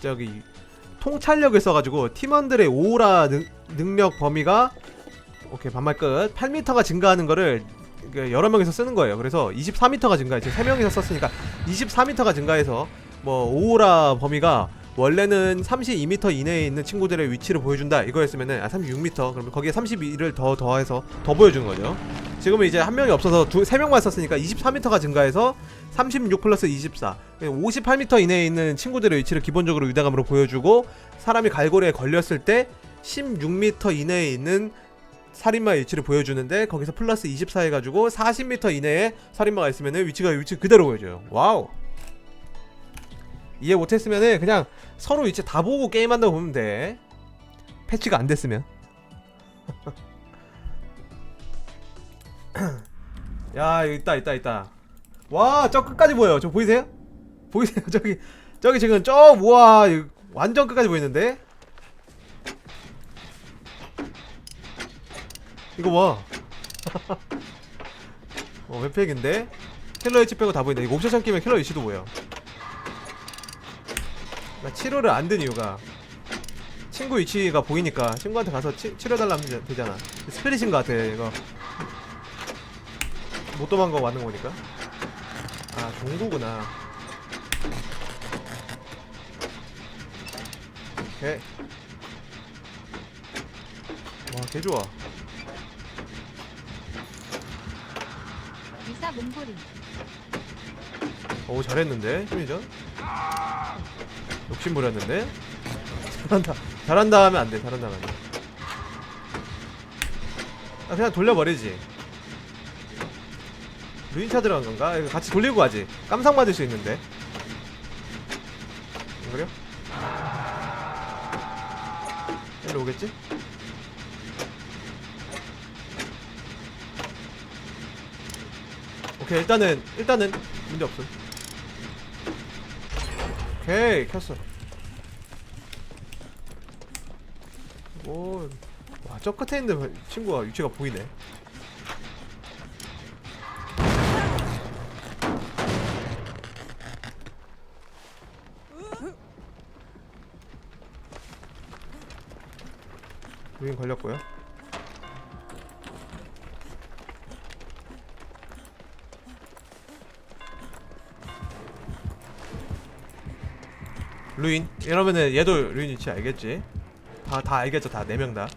저기 통찰력을 써가지고 팀원들의 오라 능, 능력 범위가 오케이 반말 끝. 8m가 증가하는 거를 그 여러 명이서 쓰는 거예요. 그래서 24m가 증가해. 지금 3명이서 썼으니까 24m가 증가해서 뭐 오라 범위가 원래는 32m 이내에 있는 친구들의 위치를 보여준다 이거였으면은 아 36m 그러면 거기에 32를 더 더해서 더 보여주는 거죠 지금은 이제 한 명이 없어서 두, 세 명만 썼으니까 24m가 증가해서 36 플러스 24 58m 이내에 있는 친구들의 위치를 기본적으로 유대감으로 보여주고 사람이 갈고리에 걸렸을 때 16m 이내에 있는 살인마의 위치를 보여주는데 거기서 플러스 24 해가지고 40m 이내에 살인마가 있으면은 위치가 위치 그대로 보여줘요. 와우. 이해 못했으면은 그냥 서로 위치 다 보고 게임한다고 보면 돼. 패치가 안 됐으면 야 있다 있다 있다. 와 저 끝까지 보여요. 저 보이세요? 보이세요? 저기 저기 지금 저 우와 완전 끝까지 보이는데? 이거 봐 어, 웹팩인데? 킬러 H 빼고 다 보인다 이거 옵션 끼면 킬러 H도 보여. 나 치료를 안 든 이유가 친구 위치가 보이니까 친구한테 가서 치, 치료달라면 되잖아. 스피릿인 것 같아 이거 못 도망가고 왔는 거니까. 아 종구구나. 오케이. 와 개 좋아. 이사 몽골인 오 잘했는데 심리전? 욕심 부렸는데? 잘한다. 잘한다 하면 안 돼 잘한다 하면 안 돼. 아 그냥 돌려버리지 루인차 들어간 건가? 이거 같이 돌리고 가지 깜상 맞을 수 있는데 안 그래요? 일로 오겠지? 오케이 일단은 일단은 문제 없음 오케이 켰어 오 와저 끝에 있는 친구가 위치가 보이네 루인 걸렸고요 루인 이러면은 얘도 루인 위치 알겠지? 다 다 알겠죠 다 네 명 다.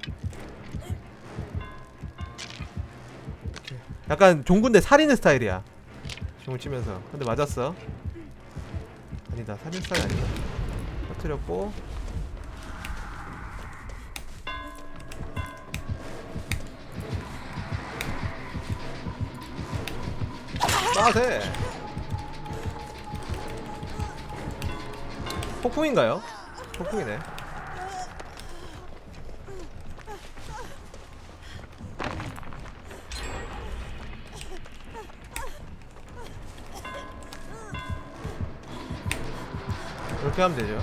오케이. 약간 종군데 살인의 스타일이야. 종을 치면서 근데 맞았어. 아니다 살인 스타일 아니다. 터트렸고 빠세. 폭풍인가요? 폭풍이네. 이렇게 하면 되죠.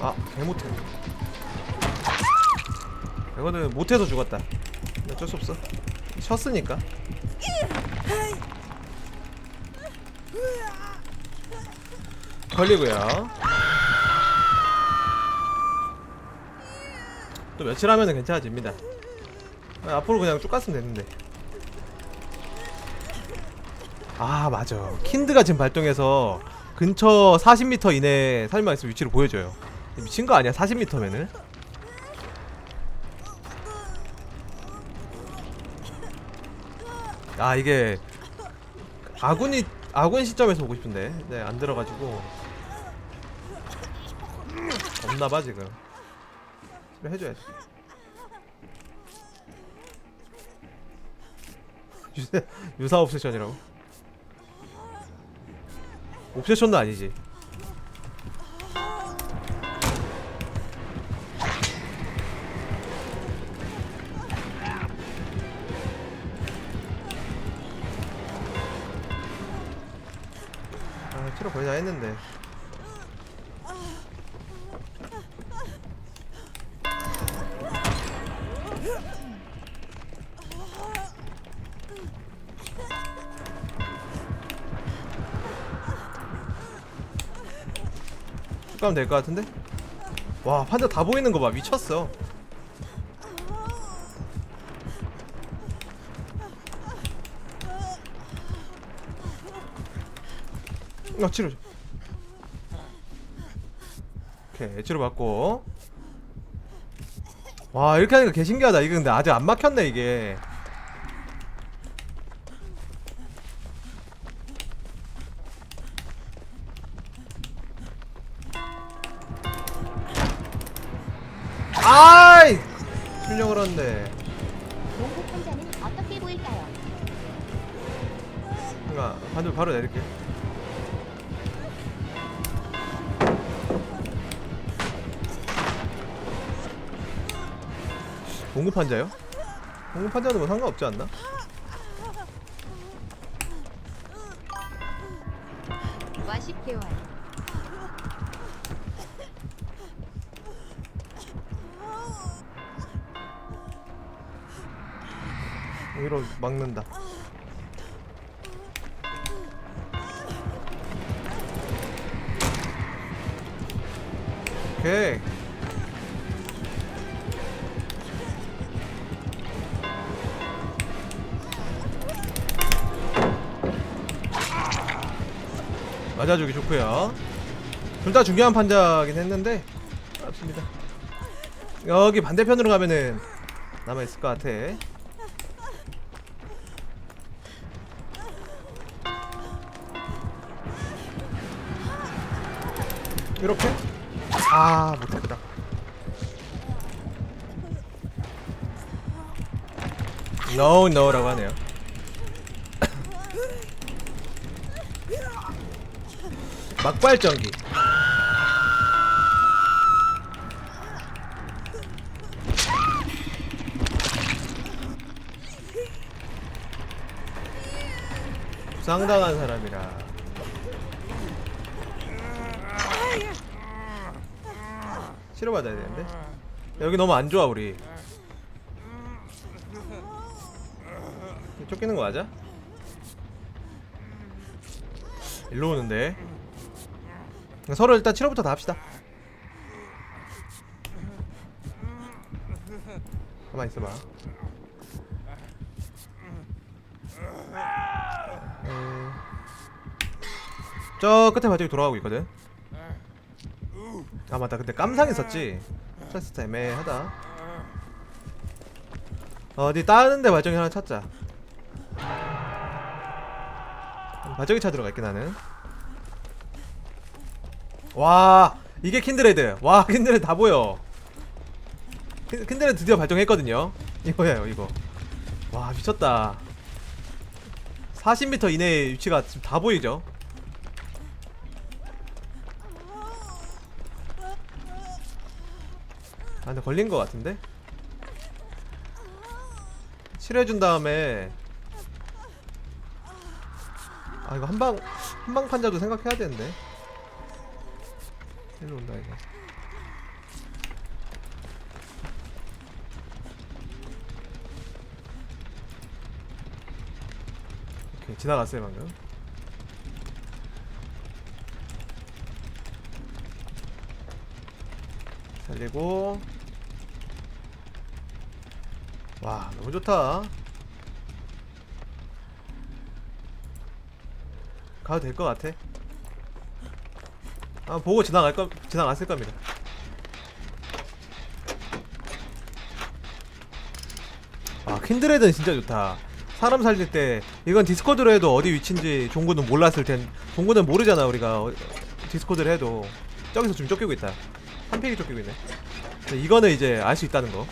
아, 개 못해. 이거는 못해서 죽었다. 어쩔 수 없어. 쳤으니까. 걸리고요. 또 며칠 하면은 괜찮아집니다. 아, 앞으로 그냥 쭉 갔으면 됐는데. 아 맞아. 킨드가 지금 발동해서 근처 40m 이내에 살인마 있으면 위치를 보여줘요. 미친 거 아니야? 40m면은? 아 이게 아군이 아군 시점에서 보고 싶은데. 네 안 들어가지고. 없나봐 지금. 해줘야지. 유사 옵세션이라고? 옵세션도 아니지 아, 키로 거의 다 했는데. 쭉 가면 될 것 같은데? 와, 판자 다 보이는 거 봐. 미쳤어. 어 치료. 좀. 오케이 치료 받고. 와 이렇게 하니까 개 신기하다. 이거 근데 아직 안 막혔네 이게. 아이! 어떻게 보일까요? 그러니까 반대 바로 내릴게 공급 판자요? 공급 판자는 뭐 상관없지 않나? 와 10개월 오히려 막는다 오케이 맞아주기 좋고요. 둘 다 중요한 판자긴 했는데 맞습니다. 여기 반대편으로 가면은 남아있을 것 같아. 이렇게? 아 못했다. No no라고 하네요 막발전기. 부상당한 사람이라. 치료받아야 되는데? 여기 너무 안 좋아 우리. 쫓기는 거 맞아? 일로 오는데 서로 일단 치료부터 다 합시다. 가만 있어봐. 음. 저 끝에 발전기 돌아가고 있거든. 아 맞다. 근데 깜상 있었지. 스트레스 애매하다. 어디 다른 데 발전기 하나 찾자. 발전기 찾으러 갈게 나는 와 이게 킨드레드. 와 킨드레드 다 보여. 킨- 킨드레드 드디어 발정했거든요. 이거예요 이거. 와 미쳤다. 40m 이내의 위치가 지금 다 보이죠? 아 근데 걸린 거 같은데? 치료해준 다음에 아 이거 한방 한방 판자도 생각해야 되는데 일로 온다 이거. 오케이 지나갔어요 방금. 살리고. 와 너무 좋다. 가도 될 것 같아 아 보고 지나갈 거 지나갔을 겁니다. 아 킨드레드는 진짜 좋다. 사람 살릴 때 이건 디스코드로 해도 어디 위치인지 종구는 몰랐을 텐 종구는 모르잖아 우리가. 어, 디스코드를 해도. 저기서 지금 쫓기고 있다. 한 팩이 쫓기고 있네. 이거는 이제 알 수 있다는 거.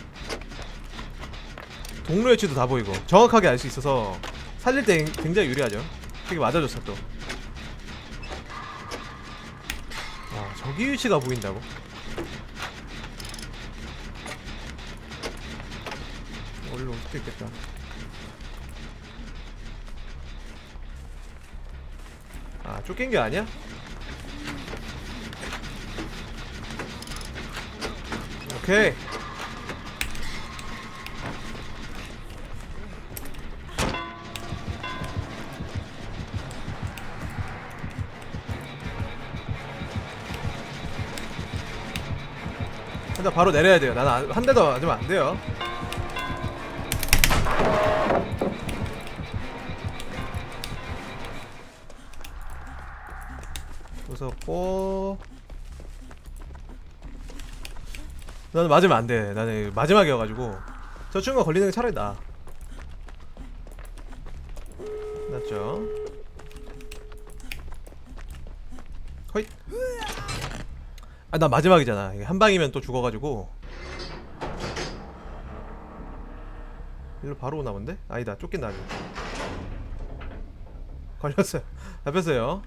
동료 위치도 다 보이고 정확하게 알 수 있어서 살릴 때 굉장히 유리하죠. 되게 맞아줬어 또 와, 저기 위치가 보인다고? 올려 올 수도 있겠다. 아, 쫓긴 게 아니야? 오케이. 일단 바로 내려야 돼요. 나는 한 대도 맞으면 안 돼요. 무섭고. 나는 맞으면 안 돼. 나는 마지막이어가지고. 저 친구가 걸리는 게 차라리 나아 맞죠? 허이 아 나 마지막이잖아. 이게 한 방이면 또 죽어가지고. 일로 바로 오나 본데? 아니다 쫓긴다 아직. 걸렸어요. 잡혔어요.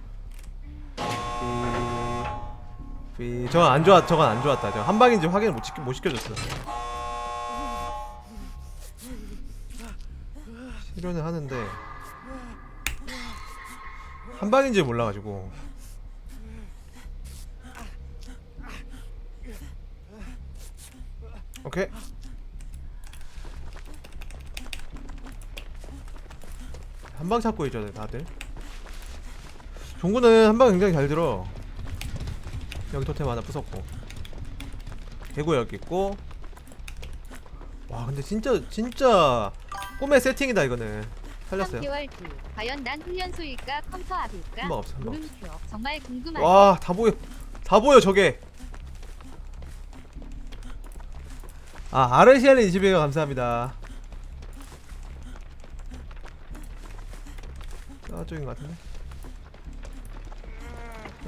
삐 저건 안 좋았 저건 안 좋았다. 저 한 방인지 확인을 못, 시켜, 못 시켜줬어. 실현을 하는데. 한 방인지 몰라가지고 오케이. 한방 찾고 있죠 다들. 종구는 한 방 굉장히 잘 들어. 여기 토템 하나 부쉈고. 개구 여기 있고. 와 근데 진짜 진짜 꿈의 세팅이다 이거는. 살렸어요. 3개월 뒤. 과연 난 훈련소일까 컴퓨터 앞일까? 한방 없어 한방 물음표 정말 궁금하네. 와다 보여 다 보여 저게 아 아르시아는 21개 감사합니다. 저쪽인 것 같은데?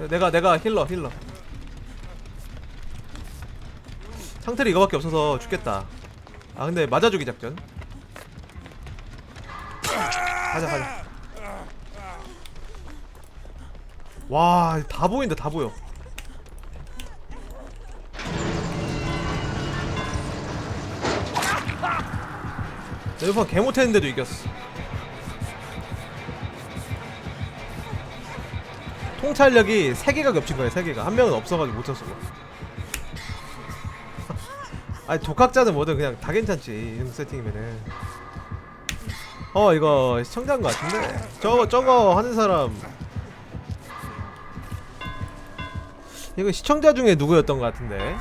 내가 내가 힐러 힐러. 상태를 이거밖에 없어서 죽겠다. 아 근데 맞아주기 작전. 가자 가자. 와 다 보인다 다 보여 내가 개 못했는데도 이겼어. 통찰력이 3개가 겹친 거야 3개가. 한 명은 없어가지고 못 쳤어 아니 독학자는 뭐든 그냥 다 괜찮지 이런 세팅이면은. 어 이거 시청자인 것 같은데. 저거 저거 하는 사람. 이거 시청자 중에 누구였던 것 같은데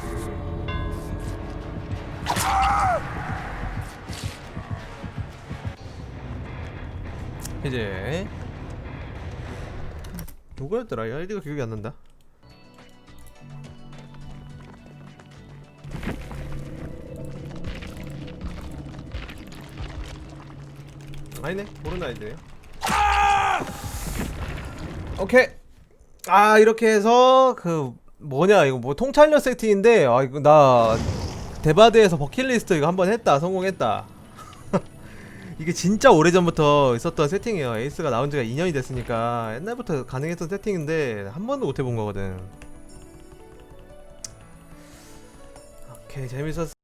이제. 누구였더라? 아이디가 기억이 안 난다. 아니네. 모르는 아이디네요. 오케이. 아 이렇게 해서 그 뭐냐 이거 뭐 통찰력 세팅인데 아 이거 나 데바드에서 버킷리스트 이거 한번 했다. 성공했다 이게 진짜 오래전부터 있었던 세팅이에요. 에이스가 나온 지가 2년이 됐으니까 옛날부터 가능했던 세팅인데 한 번도 못 해본 거거든. 오케이 재밌었어